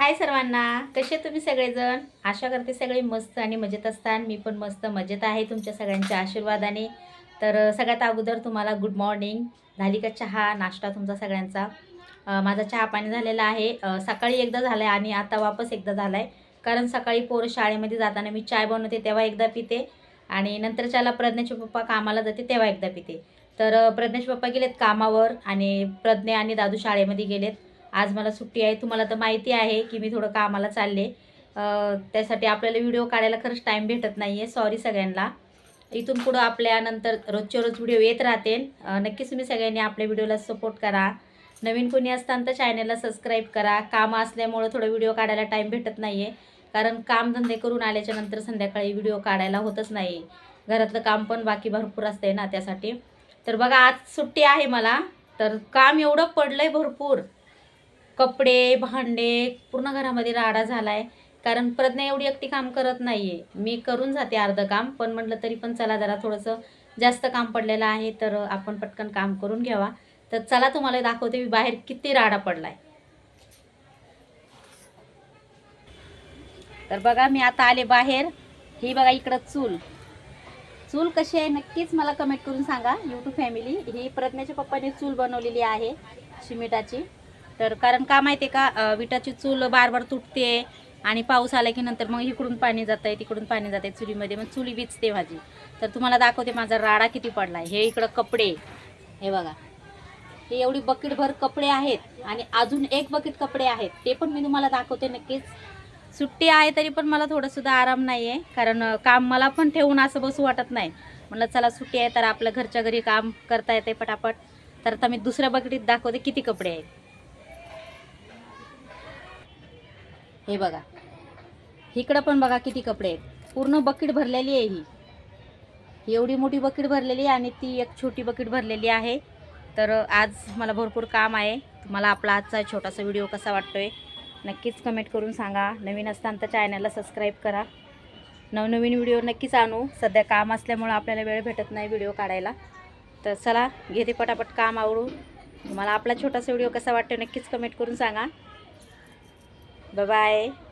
हाय सर्वांना कसे तुम्ही सगळेजण? आशा करते सगळे मस्त आणि मजेत असतान मी पण मस्त मजेत आहे तुमच्या सगळ्यांच्या आशीर्वादाने. तर सगळ्यात अगोदर तुम्हाला गुड मॉर्निंग झाली का चहा? नाश्ता तुमचा सगळ्यांचा. माझा चहा पाणी झालेला आहे. सकाळी एकदा झाला आहे आणि आता वापस एकदा झाला आहे कारण सकाळी पोरं शाळेमध्ये जाताना मी चाय बनवते तेव्हा एकदा पिते. आणि नंतरच्याला प्रज्ञाचे पप्पा कामाला जाते तेव्हा एकदा पिते. तर प्रज्ञाचे पप्पा गेलेत कामावर आणि प्रज्ञा आणि दादू शाळेमध्ये गेलेत. आज मला सुट्टी आहे तुम्हाला तर माहिती आहे की मी थोडं कामाला चालले. त्यासाठी आपल्याला व्हिडिओ काढायला खरंच टाईम भेटत नाही आहे सॉरी सगळ्यांना. इथून पुढं आपल्यानंतर रोजच्या रोज व्हिडिओ येत राहतील नक्कीच तुम्ही सगळ्यांनी आपल्या व्हिडिओला सपोर्ट करा. नवीन कोणी असताना तर चॅनलला सबस्क्राईब करा. कामं असल्यामुळं थोडं व्हिडिओ काढायला टाईम भेटत नाही आहे कारण कामधंदे करून आल्याच्यानंतर संध्याकाळी व्हिडिओ काढायला होतच नाही. घरातलं काम पण बाकी भरपूर असतंय ना त्यासाठी. तर बघा आज सुट्टी आहे मला. तर काम एवढं पडलं आहे भरपूर. कपडे भांडे पूर्ण घरामध्ये राडा झाला आहे कारण प्रज्ञा एवढी एकटी काम करत नाही आहे मी करून जाते अर्धं काम पण म्हटलं तरी पण चला जरा थोडंसं जास्त काम पडलेलं आहे तर आपण पटकन काम करून घ्यावा. तर चला तुम्हाला दाखवते मी बाहेर किती राडा पडला आहे तर बघा मी आता आले बाहेर. ही बघा इकडं चूल. चूल कशी आहे नक्कीच मला कमेंट करून सांगा. यूट्यूब फॅमिली ही प्रज्ञाच्या पप्पाने चूल बनवलेली आहे शिमिटाची. तर कारण का माहिती आहे का विटाची चूल बार बार तुटते आणि पाऊस आला की नंतर मग इकडून पाणी जात आहे तिकडून पाणी जात आहे चुलीमध्ये. मग चुली विचते माझी. तर तुम्हाला दाखवते माझा राडा किती पडला आहे हे इकडं कपडे हे बघा. हे एवढी बकेटभर कपडे आहेत आणि अजून एक बकेट कपडे आहेत. ते पण मी तुम्हाला दाखवते नक्कीच. सुट्टी आहे तरी पण मला थोडंसुद्धा आराम नाही आहे कारण काम मला पण ठेवून असं बसू वाटत नाही. म्हणलं चला सुट्टी आहे तर आपल्या घरच्या घरी काम करता येते पटापट. तर आता मी दुसऱ्या बकेटीत दाखवते किती कपडे आहेत. हे बघा. इकडं पण बघा किती कपडे आहेत. पूर्ण बकेट भरलेली आहे ही. एवढी मोठी बकेट भरलेली आहे आणि ती एक छोटी बकेट भरलेली आहे. तर आज मला भरपूर काम आहे. तुम्हाला आपला आजचा छोटासा व्हिडिओ कसा वाटतोय नक्कीच कमेंट करून सांगा. नवीन असताना तर चॅनलला सबस्क्राईब करा. नवनवीन व्हिडिओ नक्कीच आणू. सध्या काम असल्यामुळं आपल्याला वेळ भेटत नाही व्हिडिओ काढायला. तर चला घेते पटापट काम आवडू तुम्हाला आपला छोटासा व्हिडिओ कसा वाटतो नक्कीच कमेंट करून सांगा. 拜拜。